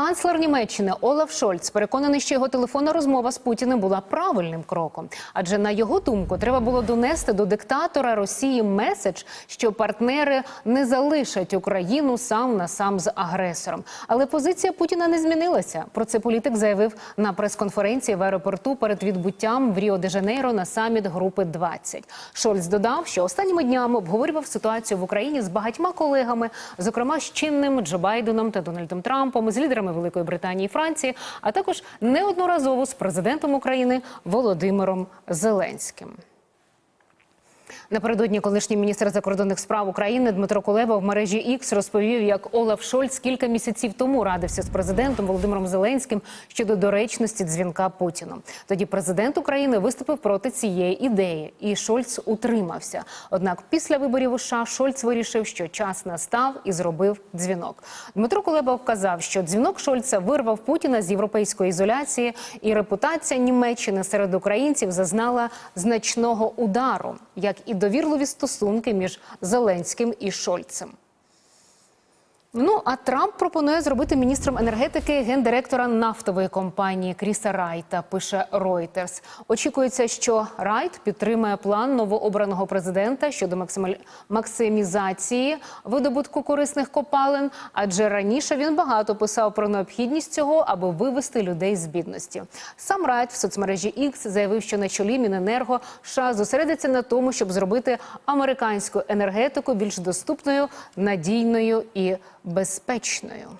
Канцлер Німеччини Олаф Шольц переконаний, що його телефонна розмова з Путіним була правильним кроком. Адже на його думку треба було донести до диктатора Росії меседж, що партнери не залишать Україну сам на сам з агресором. Але позиція Путіна не змінилася. Про це політик заявив на прес-конференції в аеропорту перед відбуттям в Ріо де Жанейро на саміт групи 20. Шольц додав, що останніми днями обговорював ситуацію в Україні з багатьма колегами, зокрема з чинним Джо Байденом та Дональдом Трампом, з лідерами Великої Британії і Франції, а також неодноразово з президентом України Володимиром Зеленським. Напередодні колишній міністр закордонних справ України Дмитро Кулеба в мережі X розповів, як Олаф Шольц кілька місяців тому радився з президентом Володимиром Зеленським щодо доречності дзвінка Путіну. Тоді президент України виступив проти цієї ідеї, і Шольц утримався. Однак після виборів у США Шольц вирішив, що час настав і зробив дзвінок. Дмитро Кулеба вказав, що дзвінок Шольца вирвав Путіна з європейської ізоляції, і репутація Німеччини серед українців зазнала значного удару, як і довірливі стосунки між Зеленським і Шольцем. Ну а Трамп пропонує зробити міністром енергетики гендиректора нафтової компанії Кріса Райта. Пише Reuters. Очікується, що Райт підтримає план новообраного президента щодо максимізації видобутку корисних копалин, адже раніше він багато писав про необхідність цього, аби вивести людей з бідності. Сам Райт в соцмережі X заявив, що на чолі Міненерго США зосередиться на тому, щоб зробити американську енергетику більш доступною, надійною і безпечною.